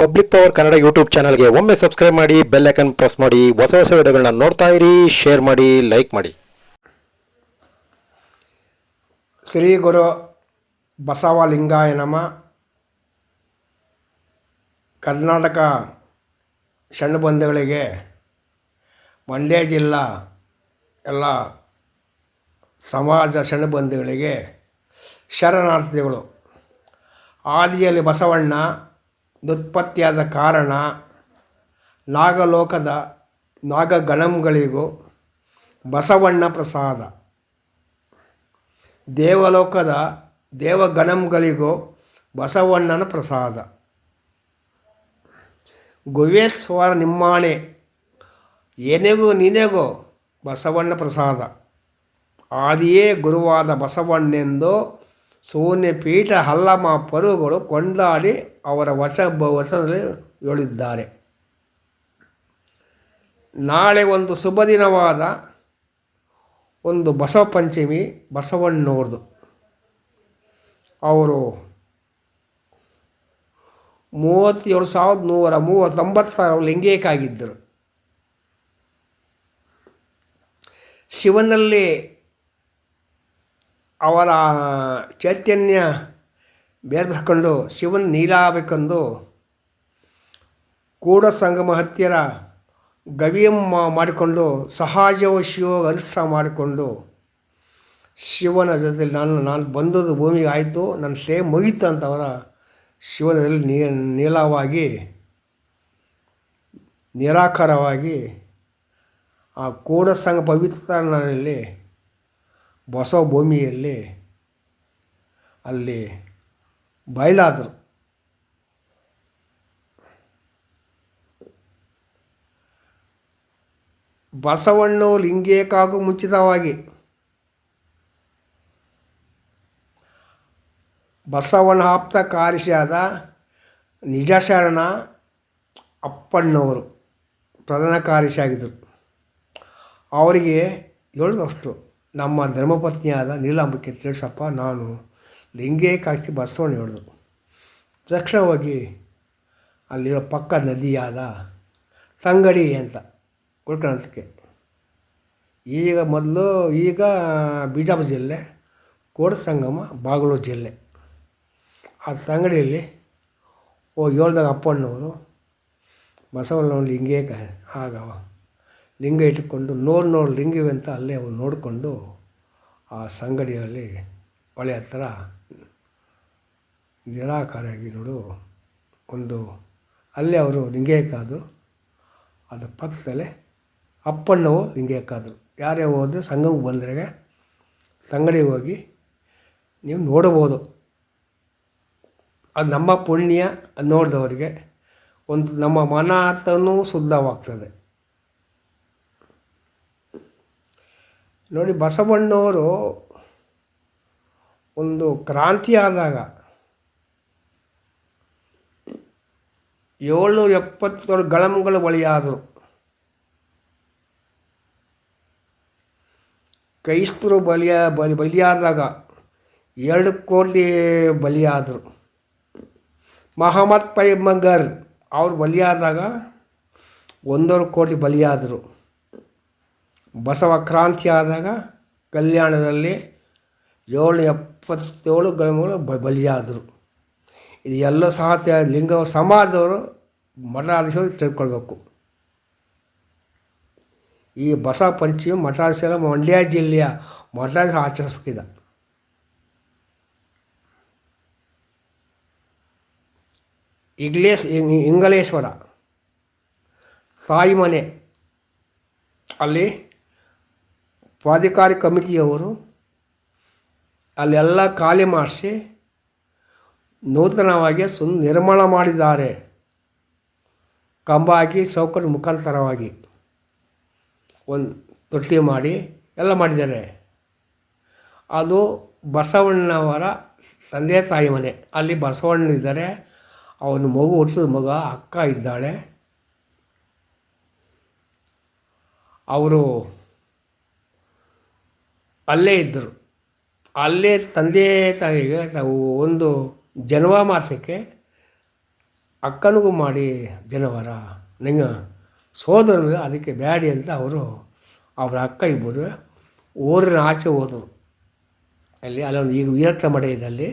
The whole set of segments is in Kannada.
ಪಬ್ಲಿಕ್ ಪವರ್ ಕನ್ನಡ ಯೂಟ್ಯೂಬ್ ಚಾನಲ್ಗೆ ಒಮ್ಮೆ ಸಬ್ಸ್ಕ್ರೈಬ್ ಮಾಡಿ ಬೆಲ್ ಐಕನ್ ಪ್ರೆಸ್ ಮಾಡಿ, ಹೊಸ ಹೊಸ ವಿಡಿಯೋಗಳನ್ನ ನೋಡ್ತಾ ಇರಿ ಶೇರ್ ಮಾಡಿ ಲೈಕ್ ಮಾಡಿ. ಶ್ರೀ ಗುರು ಬಸವಲಿಂಗಾಯ ನಮ. ಕರ್ನಾಟಕ ಬಂಧುಗಳಿಗೆ ಮಂಡ್ಯ ಜಿಲ್ಲಾ ಎಲ್ಲ ಸಮಾಜ ಸಣ್ಣ ಬಂಧುಗಳಿಗೆ ಶರಣಾರ್ಥಿಗಳು. ಆದಿಯಲ್ಲಿ ಬಸವಣ್ಣ ನುತ್ಪತ್ತಿಯಾದ ಕಾರಣ ನಾಗಲೋಕದ ನಾಗಗಣಂಗಳಿಗೂ ಬಸವಣ್ಣ ಪ್ರಸಾದ ದೇವಲೋಕದ ದೇವಗಣಂಗಳಿಗೂ ಬಸವಣ್ಣನ ಪ್ರಸಾದ. ಗುವೇಶ್ವರ ನಿಮ್ಮಾಣೆ ಏನೆಗೂ ನಿನೆಗೂ ಬಸವಣ್ಣ ಪ್ರಸಾದ. ಆದಿಯೇ ಗುರುವಾದ ಬಸವಣ್ಣೆಂದು ಶೂನ್ಯ ಪೀಠ ಹಲ್ಲಮ ಪರುಗಳು ಕೊಂಡಾಡಿ ಅವರ ವಚ ವಚನದಲ್ಲಿ ಹೇಳಿದ್ದಾರೆ. ನಾಳೆ ಒಂದು ಶುಭ ದಿನವಾದ ಒಂದು ಬಸವ ಪಂಚಮಿ ಬಸವಣ್ಣವ್ರದು. ಅವರು ಮೂವತ್ತೇಳು ಸಾವಿರದ ನೂರ ಮೂವತ್ತೊಂಬತ್ತರ ಲಿಂಗೇಕಾಗಿದ್ದರು. ಶಿವನಲ್ಲಿ ಅವರ ಚೈತನ್ಯ ಬೇರ್ಬಿಸ್ಕೊಂಡು ಶಿವನ್ ನೀಲಾಗಬೇಕೆಂದು ಕೂಡ ಸಂಗಮ ಹತ್ತಿರ ಗವಿಯಂ ಮಾಡಿಕೊಂಡು ಸಹಜವ ಶಿವ ಅನುಷ್ಠಾನ ಮಾಡಿಕೊಂಡು ಶಿವನ ಜೊತೆಲಿ ನಾನು ನಾನು ಬಂದದ್ದು ಭೂಮಿಗೆ ಆಯಿತು, ನನ್ನ ಸೇ ಮುಗೀತು ಅಂತವರ ಶಿವನದಲ್ಲಿ ನೀ ನೀಲವಾಗಿ ನಿರಾಕಾರವಾಗಿ ಆ ಕೂಡ ಸಂಘ ಪವಿತ್ರನಲ್ಲಿ ಬಸವ ಭೂಮಿಯಲ್ಲಿ ಅಲ್ಲಿ ಬಯಲಾದರು. ಬಸವಣ್ಣು ಲಿಂಗೇಕಾಗೂ ಮುಂಚಿತವಾಗಿ. ಬಸವಣ್ಣ ಆಪ್ತ ಕಾರ್ಯಶಾದ ನಿಜಶರಣ ಅಪ್ಪಣ್ಣವರು ಪ್ರಧಾನ ಕಾರ್ಯಶಾಗಿದ್ದರು ಅವರಿಗೆ ಹೇಳಿದಷ್ಟು ನಮ್ಮ ಧರ್ಮಪತ್ನಿಯಾದ ನೀಲಾಂಬಿಕೆ ತಿಳಿಸಪ್ಪ ನಾನು ಲಿಂಗೇಕಾಕಿ ಬಸವಣ್ಣ ಹೇಳಿದ್ರು ತಕ್ಷಣ ಹೋಗಿ ಅಲ್ಲಿರೋ ಪಕ್ಕ ನದಿಯಾದ ತಂಗಡಿ ಅಂತ ಉಳ್ಕೊಳ್ಳೋದಕ್ಕೆ ಈಗ ಮೊದಲು ಈಗ ಬಿಜಾಪುರ ಜಿಲ್ಲೆ, ಕೋಡ ಸಂಗಮ, ಬಾಗಲೂರು ಜಿಲ್ಲೆ. ಆ ತಂಗಡಿಯಲ್ಲಿ ಓ ಏಳ್ದಾಗ ಅಪ್ಪಣ್ಣವರು ಬಸವಣ್ಣವ್ರು ಲಿಂಗೇ ಆಗವ ಲಿಂಗ ಇಟ್ಟುಕೊಂಡು ನೋಡಿ ನೋಡಿ ಲಿಂಗಿವೆ ಅಂತ ಅಲ್ಲೇ ಅವ್ರು ನೋಡಿಕೊಂಡು ಆ ಸಂಗಡಿಯಲ್ಲಿ ಹೊಳೆ ಹತ್ತಿರ ನಿರಾಕಾರಾಗಿ ನೋಡು ಒಂದು ಅಲ್ಲೇ ಅವರು ಲಿಂಗೇಕಾದ್ರು ಅದು ಪಕ್ಕದಲ್ಲೇ ಅಪ್ಪಣ್ಣವು ಲಿಂಗೇಕಾದ್ರು ಯಾರೇ ಹೋದರೆ ಸಂಘವು ಬಂದರೆ ತಂಗಡಿಗೆ ಹೋಗಿ ನೀವು ನೋಡಬಹುದು ಅದು ನಮ್ಮ ಪುಣ್ಯ ನೋಡಿದವರಿಗೆ ಒಂದು ನಮ್ಮ ಮನಾರ್ಥನೂ ಶುದ್ಧವಾಗ್ತದೆ. ನೋಡಿ ಬಸವಣ್ಣವರು ಒಂದು ಕ್ರಾಂತಿ ಆದಾಗ ಏಳ್ನೂರ ಎಪ್ಪತ್ತೇಳು ಗಳಂಗಳು ಬಲಿಯಾದರು ಕ್ರೈಸ್ತರು ಬಲಿಯ, ಬಲಿ, ಬಲಿಯಾದಾಗ ಎರಡು ಕೋಟಿ ಬಲಿಯಾದರು. ಮಹಮ್ಮದ್ ಪೈಮಂಗರ್ ಅವರು ಬಲಿಯಾದಾಗ ಒಂದೂವರೆ ಕೋಟಿ ಬಲಿಯಾದರು. ಬಸವ ಕ್ರಾಂತಿ ಆದಾಗ ಕಲ್ಯಾಣದಲ್ಲಿ ಏಳು ಎಪ್ಪತ್ತೇಳು ಗಳಮುಗಳು ಬಲಿಯಾದರು. ಇದು ಎಲ್ಲ ಸಹ ತ- ಲಿಂಗ ಸಮಾಜದವರು ಮಠಾಧೀಶರು ತಿಳ್ಕೊಳ್ಬೇಕು. ಈ ಬಸವ ಪಂಚಮಿ ಮಠಾಧೀಶರ ಮಂಡ್ಯ ಜಿಲ್ಲೆಯ ಮಠಾಧೀಶ ಆಚರಿಸ್ಬೇಕಿದೆ. ಇಂಗ್ಲೇಶ್ ಇಂಗಲೇಶ್ವರ ತಾಯಿ ಮನೆ. ಅಲ್ಲಿ ಪ್ರಾಧಿಕಾರಿ ಕಮಿಟಿಯವರು ಅಲ್ಲೆಲ್ಲ ಖಾಲಿ ಮಾಡಿಸಿ ನೂತನವಾಗಿ ಸುನ್ ನಿರ್ಮಾಣ ಮಾಡಿದ್ದಾರೆ. ಕಂಬ ಹಾಕಿ ಚೌಕಟ್ಟು ಮುಖಾಂತರವಾಗಿ ಒಂದು ತೊಟ್ಟಿ ಮಾಡಿ ಎಲ್ಲ ಮಾಡಿದ್ದಾರೆ. ಅದು ಬಸವಣ್ಣವರ ತಂದೆ ತಾಯಿ ಮನೆ. ಅಲ್ಲಿ ಬಸವಣ್ಣ ಇದ್ದಾರೆ. ಅವನ ಮಗು ಹುಟ್ಟಿದ ಮಗ ಅಕ್ಕ ಇದ್ದಾಳೆ. ಅವರು ಅಲ್ಲೇ ಇದ್ದರು. ಅಲ್ಲೇ ತಂದೆ ತಾಯಿಗೆ ನಾವು ಒಂದು ಜನ್ಮ ಮಾಸಕ್ಕೆ ಅಕ್ಕನಿಗೂ ಮಾಡಿ ಜನವರ. ನಿಂಗೆ ಸೋದರ ಅದಕ್ಕೆ ಬ್ಯಾಡಿ ಅಂತ ಅವರು ಅವರ ಅಕ್ಕ ಇಬ್ಬರು ಊರಿನ ಆಚೆ ಹೋದರು. ಅಲ್ಲಿ ಅಲ್ಲೊಂದು ಈಗ ವೀರತ್ವ ಮಡೆ ಅಲ್ಲಿ.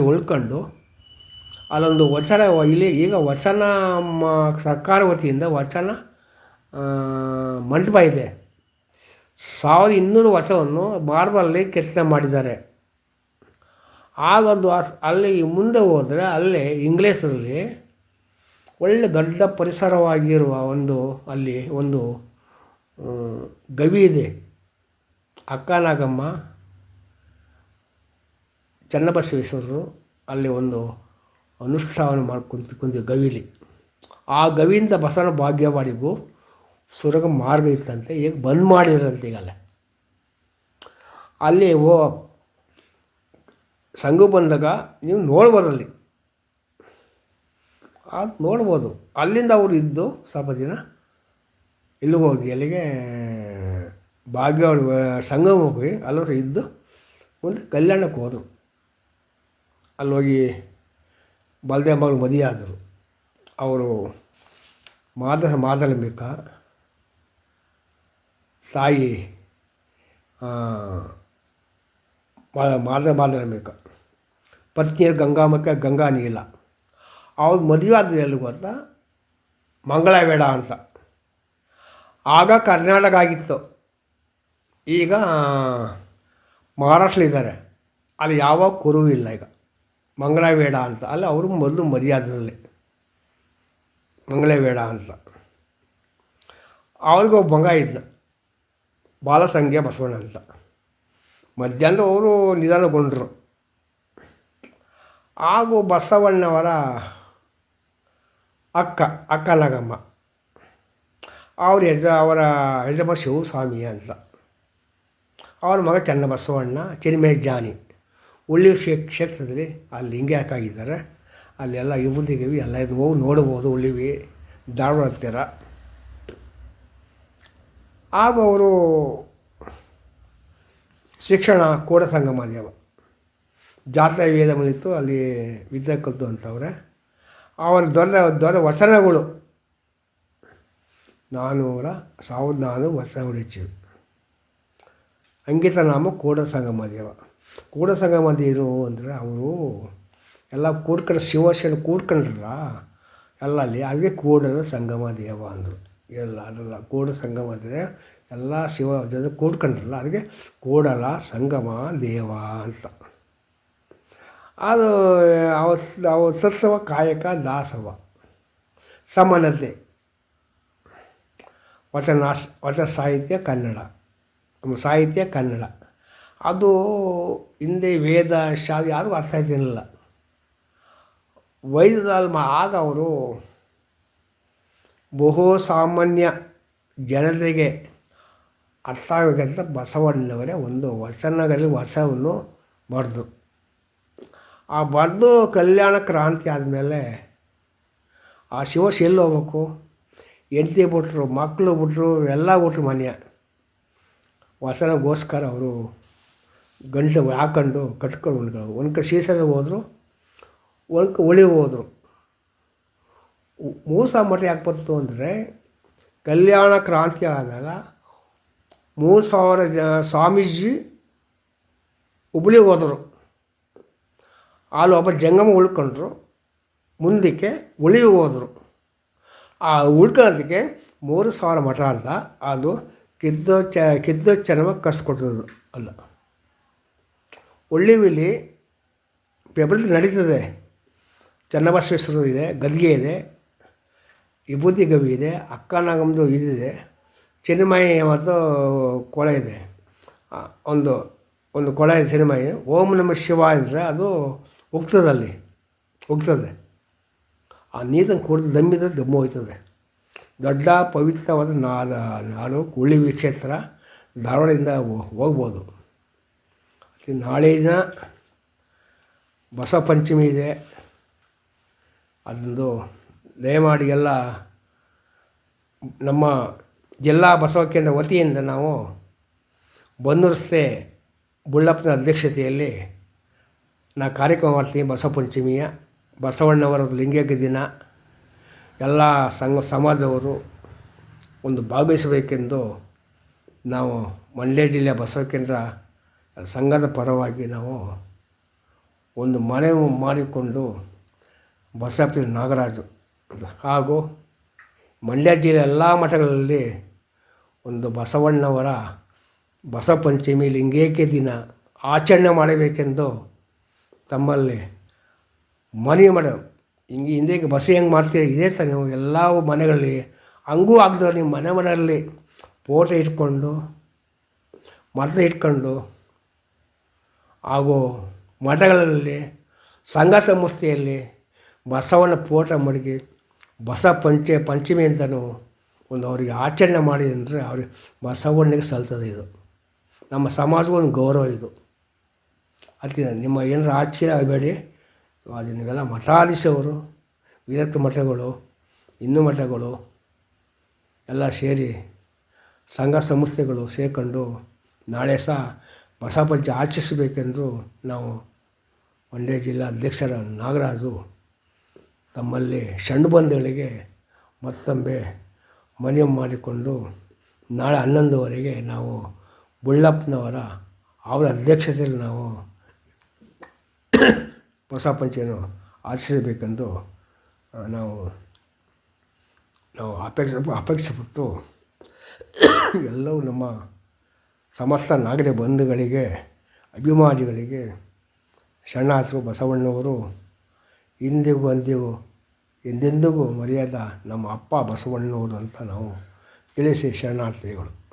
ಉಳ್ಕೊಂಡು ಅಲ್ಲೊಂದು ವಚನ ಇಲ್ಲಿ ಈಗ ವಚನ ಸರ್ಕಾರ ವತಿಯಿಂದ ವಚನ ಮಂಟಪ ಇದೆ. ಸಾವಿರದ ಇನ್ನೂರು ವಚನವನ್ನು ಮಾರ್ಬಲ್ಲಿ ಕೆತ್ತನೆ ಮಾಡಿದ್ದಾರೆ. ಆಗೊಂದು ಅಲ್ಲಿ ಮುಂದೆ ಹೋದರೆ ಅಲ್ಲಿ ಇಂಗ್ಲೇಷರಲ್ಲಿ ಒಳ್ಳೆ ದೊಡ್ಡ ಪರಿಸರವಾಗಿರುವ ಒಂದು ಅಲ್ಲಿ ಒಂದು ಗವಿ ಇದೆ. ಅಕ್ಕನಾಗಮ್ಮ ಚನ್ನಬಸವೇಶ್ವರರು ಅಲ್ಲಿ ಒಂದು ಅನುಷ್ಠಾನ ಮಾಡ್ಕೊಂತ ಕುಂತ ಗವಿಲಿ. ಆ ಗವಿಯಿಂದ ಬಸವನ ಭಾಗ್ಯವಾಡಿಗೂ ಸುರಗ ಮಾರ್ಗ ಇತ್ತಂತೆ, ಈಗ ಬಂದ್ ಮಾಡಿದ್ರಂತೆ ಈಗಲ್ಲ ಅಲ್ಲಿ ಓ ಸಂಘ ಬಂದಾಗ ನೀವು ನೋಡ್ಬೋದು ಅಲ್ಲಿ ಅದು ನೋಡ್ಬೋದು. ಅಲ್ಲಿಂದ ಅವರು ಇದ್ದು ಸ್ವಲ್ಪ ದಿನ ಇಲ್ಲಿಗೆ ಹೋಗಿ, ಅಲ್ಲಿಗೆ, ಭಾಗ್ಯವಾಡ ಸಂಘ ಹೋಗಿ ಅಲ್ಲವರು ಇದ್ದು ಮುಂದೆ ಕಲ್ಯಾಣಕ್ಕೆ ಹೋದರು. ಅಲ್ಲಿ ಹೋಗಿ ಬಲದೇವ ಮಗಳು ಮದುವೆಯಾದರು. ಅವರು ಮಾದ ಮಾದಲಂಬಿಕ ತಾಯಿ ಆ, ಮಾಡಿರಬೇಕು ಪತ್ನಿಯ ಗಂಗಾಮಕ್ಕೆ ಗಂಗಾ ನೀಲ. ಅವ್ರು ಮದುವೆ ಆದ ಎಲ್ಲಿ ಗೊತ್ತಾ ಮಂಗಳವೇಡ ಅಂತ. ಆಗ ಕರ್ನಾಟಕ ಆಗಿತ್ತು. ಈಗ ಮಹಾರಾಷ್ಟ್ರ ಇದ್ದಾರೆ ಅಲ್ಲಿ ಯಾವ ಕುರುವು ಇಲ್ಲ ಈಗ. ಮಂಗಳವೇಡ ಅಂತ. ಅಲ್ಲಿ ಅವರು ಮೊದಲು ಮರ್ಯಾದದಲ್ಲಿ ಮಂಗಳ ಬೇಡ ಅಂತ. ಅವ್ರಿಗೂ ಒಬ್ಬ ಮಗ ಇದ್ದ ಬಾಲಸಂಖ್ಯೆ ಬಸವಣ್ಣ ಅಂತ. ಮಧ್ಯಾಹ್ನ ಅವರು ನಿಧಾನಗೊಂಡರು. ಹಾಗೂ ಬಸವಣ್ಣವರ ಅಕ್ಕ ಅಕ್ಕನಾಗಮ್ಮ ಅವ್ರ ಯಜ, ಅವರ ಯಜಮ ಶಿವಸ್ವಾಮಿ ಅಂತ. ಅವರ ಮಗ ಚನ್ನಬಸವಣ್ಣ ಚಿನ್ಮೇಜಾನಿ ಉಳ್ಳಿ ಕ್ಷೇ, ಕ್ಷೇತ್ರದಲ್ಲಿ ಅಲ್ಲಿ ಹಿಂಗೆ ಹಾಕಾಗಿದ್ದಾರೆ ಅಲ್ಲೆಲ್ಲ ಯುವತಿಗಿವಿ ಎಲ್ಲ ಇದು ಹೋಗಿ ನೋಡ್ಬೋದು ಉಳಿವಿ ಧಾರವಾಡ ಹತ್ತಿರ. ಹಾಗೂ ಅವರು ಶಿಕ್ಷಣ ಕೋಡ ಸಂಘ ದೇವ ಜಾತ್ರೆ ವೇದ ಬಂದಿತ್ತು ಅಲ್ಲಿ ವಿದ್ಯೆ ಕಲಿತು ಅಂತವ್ರೆ. ಅವರ ದೊಡ್ಡ ದೊಡ್ಡ ವಚನಗಳು. ನಾನ್ನೂರ ಸಾವಿರದ ನಾನ್ನೂರು ವಚನಗಳು ಹೆಚ್ಚಿವೆ. ಅಂಕಿತ ನಾಮ ಕೋಡ ಸಂಘ ದೇವ ಕೋಡ ಸಂಘ ದೇವರು ಅಂದರೆ, ಅವರು ಎಲ್ಲ ಕೂಡ್ಕೊಂಡು ಶಿವಶನ ಕೂಡ್ಕೊಂಡ್ರಲ್ಲ, ಎಲ್ಲ ಅಲ್ಲಿ ಅಲ್ಲಿ ಕೋಡ ಸಂಗಮ ದೇವ ಅಂದರು. ಎಲ್ಲ ಅದಲ್ಲ ಕೋಡ ಸಂಗಮ ಅಂದರೆ ಎಲ್ಲ ಶಿವ ಜೊತೆ ಕೂಡ್ಕೊಂಡ್ರಲ್ಲ ಅದಕ್ಕೆ ಕೂಡಲ, ಸಂಗಮ, ದೇವ ಅಂತ. ಅದು ಅವತ್ತು ಸತ್ಸವ ಕಾಯಕ, ದಾಸವ ಸಮಾನತೆ ವಚನಾಶ್ ವಚನ ಸಾಹಿತ್ಯ ಕನ್ನಡ ನಮ್ಮ ಸಾಹಿತ್ಯ ಕನ್ನಡ. ಅದು ಹಿಂದೆ ವೇದ ಶಾಲೆ ಯಾರಿಗೂ ಅರ್ಥ ಆಯ್ತಿರಲಿಲ್ಲ ವೈದ್ಯದಲ್ಲಿ ಆಗ ಅವರು ಬಹು ಸಾಮಾನ್ಯ ಜನತೆಗೆ ಅರ್ಥ ಆಗಬೇಕಂತ ಬಸವಣ್ಣವರೇ ಒಂದು ವಚನದಲ್ಲಿ ವಚನವನ್ನು ಬರೆದು. ಆ ಬರೆದು ಕಲ್ಯಾಣ ಕ್ರಾಂತಿ ಆದಮೇಲೆ ಆ ಶಿವಶ್ ಎಲ್ಲಿ ಹೋಗ್ಬೇಕು? ಹೆಂಡತಿ ಬಿಟ್ರು ಮಕ್ಕಳು ಬಿಟ್ರು, ಎಲ್ಲ ಬಿಟ್ರು ಮನೆಯ ವಚನಗೋಸ್ಕರ ಅವರು ಗಂಟು ಹಾಕೊಂಡು ಕಟ್ಕೊಂಡು ಒಂದು ಒಂದು ಕಡೆ ಶೀಸದ ಹೋದರು ಒಂದು ಕ ಉಳಿಗೆ ಹೋದರು ಮೂಸ ಮಟ್ಟ ಯಾಕೆ ಬರ್ತು ಅಂದರೆ ಕಲ್ಯಾಣ ಕ್ರಾಂತಿ ಆದಾಗ ಮೂರು ಸಾವಿರ ಜ ಸ್ವಾಮೀಜಿ ಹುಬ್ಳಿಗೆ ಹೋದರು. ಅಲ್ಲಿ ಒಬ್ಬ ಜಂಗಮ ಉಳ್ಕೊಂಡ್ರು. ಮುಂದಕ್ಕೆ ಉಳಿಗೆ ಹೋದರು. ಆ ಉಳ್ಕೊಳ್ಳೋದಕ್ಕೆ ಮೂರು ಸಾವಿರ ಮಠ ಅಂತ ಅದು ಕಿದ್ದೋ ಚ ಕಿದ್ದೋ ಚರ್ಮ ಕಟ್ಸ್ಕೊಟ್ಟದ್ದು ಅಲ್ಲ. ಒಳ್ಳಿವಿಲಿ ಫೆಬ್ರವರಿ ನಡೀತದೆ. ಚನ್ನಬಸವೇಶ್ವರ ಇದೆ, ಗದ್ಗೆ ಇದೆ, ವಿಭೂತಿ ಗವಿ ಇದೆ ಅಕ್ಕನಾಗಮ್ದು ಇದಿದೆ. ಚಿನ್ಮಯಿ ಮತ್ತು ಕೊಳ ಇದೆ. ಒಂದು ಒಂದು ಕೊಳ ಇದೆ ಚಿನ್ಮಯಿ. ಓಂ ನಮ ಶಿವ ಅಂದರೆ ಅದು ಉಗ್ತದಲ್ಲಿ, ಉಗ್ತದೆ. ಆ ನೀರನ್ನು ಕುಡಿದು ದಮ್ಮಿದ್ರೆ ದಮ್ಮು ಹೋಗ್ತದೆ ದೊಡ್ಡ ಪವಿತ್ರವಾದ ನಾಡ, ನಾಡು ಉಳಿವಿ ಕ್ಷೇತ್ರ ಧಾರವಾಡದಿಂದ ಹೋಗ್ಬೋದು. ನಾಳೆ ನಾಳಿನ ಬಸವ ಪಂಚಮಿ ಇದೆ. ಅದೊಂದು ದಯಮಾಡಿ ಎಲ್ಲ ನಮ್ಮ ಜಿಲ್ಲಾ ಬಸವ ಕೇಂದ್ರ ವತಿಯಿಂದ ನಾವು ಬನ್ನೂರಸ್ತೆ ಬುಳ್ಳಪ್ಪನ ಅಧ್ಯಕ್ಷತೆಯಲ್ಲಿ ನಾ ಕಾರ್ಯಕ್ರಮ ಮಾಡ್ತೀನಿ ಬಸವ ಪಂಚಮಿಯ, ಬಸವಣ್ಣವರ ಲಿಂಗೈಕ್ಯ ದಿನ. ಎಲ್ಲ ಸಂಘ ಸಮಾಜದವರು ಒಂದು ಭಾಗವಹಿಸಬೇಕೆಂದು ನಾವು ಮಂಡ್ಯ ಜಿಲ್ಲೆಯ ಬಸವ ಕೇಂದ್ರ ಸಂಘದ ಪರವಾಗಿ ನಾವು ಒಂದು ಮನೆ ಮಾಡಿಕೊಂಡು ಬಸಪ್ಪ ನಾಗರಾಜು ಹಾಗೂ ಮಂಡ್ಯ ಜಿಲ್ಲೆ ಎಲ್ಲ ಮಠಗಳಲ್ಲಿ ಒಂದು ಬಸವಣ್ಣವರ ಬಸಪಂಚಮಿ ಲಿಂಗೈಕ್ಯ ದಿನ ಆಚರಣೆ ಮಾಡಬೇಕೆಂದು ತಮ್ಮಲ್ಲಿ ಮನವಿ ಮಾಡ ಹಿಂಗೆ ಹಿಂದೆ ಬಸ್ ಹೆಂಗೆ ಮಾಡ್ತೀರಿ ಇದೇ ಥರ ನೀವು ಎಲ್ಲ ಮನೆಗಳಲ್ಲಿ ಹಂಗೂ ಆಗ್ದವ್ರು ನಿಮ್ಮ ಮನೆ ಮನೆಯಲ್ಲಿ ಫೋಟೋ ಇಟ್ಕೊಂಡು ಮಠ ಇಟ್ಕೊಂಡು ಹಾಗೂ ಮಠಗಳಲ್ಲಿ ಸಂಘ ಸಂಸ್ಥೆಯಲ್ಲಿ ಬಸವನ ಫೋಟೋ ಮಡಗಿ ಬಸ ಪಂಚೆ ಪಂಚಮಿ ಅಂತಲೂ ಒಂದು ಅವರಿಗೆ ಆಚರಣೆ ಮಾಡಿದೆ ಅಂದರೆ ಅವ್ರಿಗೆ ಬಸವಣ್ಣಿಗೆ ಸಲ್ತದೆ ಇದು. ನಮ್ಮ ಸಮಾಜಕ್ಕೆ ಒಂದು ಗೌರವ ಇದು. ಅದಕ್ಕೆ ನಿಮ್ಮ ಏನಾರು ಆಚರಣೆ ಆಗಬೇಡಿ. ಅದು ನೀವೆಲ್ಲ ಮಠಾಧೀಶವರು, ವಿರಕ್ತ ಮಠಗಳು, ಹಿಂದೂ ಮಠಗಳು ಎಲ್ಲ ಸೇರಿ ಸಂಘ ಸಂಸ್ಥೆಗಳು ಸೇರ್ಕೊಂಡು ನಾಳೆ ಸಹ ಬಸಪಂಚ ಆಚರಿಸಬೇಕೆಂದು ನಾವು ಮಂಡ್ಯ ಜಿಲ್ಲಾ ಅಧ್ಯಕ್ಷರ ನಾಗರಾಜು ತಮ್ಮಲ್ಲಿ ಷಂಡು ಬಂಧುಗಳಿಗೆ ಮತ್ತೊಮ್ಮೆ ಮನವಿ ಮಾಡಿಕೊಂಡು ನಾಳೆ ಹನ್ನೊಂದುವರೆಗೆ ನಾವು ಬುಳ್ಳಪ್ಪನವರ ಅವರ ಅಧ್ಯಕ್ಷತೆಯಲ್ಲಿ ನಾವು ಹೊಸ ಪಂಚೆಯನ್ನು ಆಚರಿಸಬೇಕೆಂದು ನಾವು ನಾವು ಅಪೇಕ್ಷ ಅಪೇಕ್ಷಪಟ್ಟು ಎಲ್ಲವೂ ನಮ್ಮ ಸಮಸ್ತ ನಾಗರಿಕ ಬಂಧುಗಳಿಗೆ, ಅಭಿಮಾನಿಗಳಿಗೆ ಶರಣಾರ್ಥರು ಬಸವಣ್ಣವರು ಇಂದಿಗೂ ಅಂದಿಗೂ ಎಂದೆಂದಿಗೂ ಮರೆಯದ ನಮ್ಮ ಅಪ್ಪ ಬಸವಣ್ಣವರು ಅಂತ ನಾವು ತಿಳಿಸಿ ಶರಣಾರ್ಥಿಗಳು.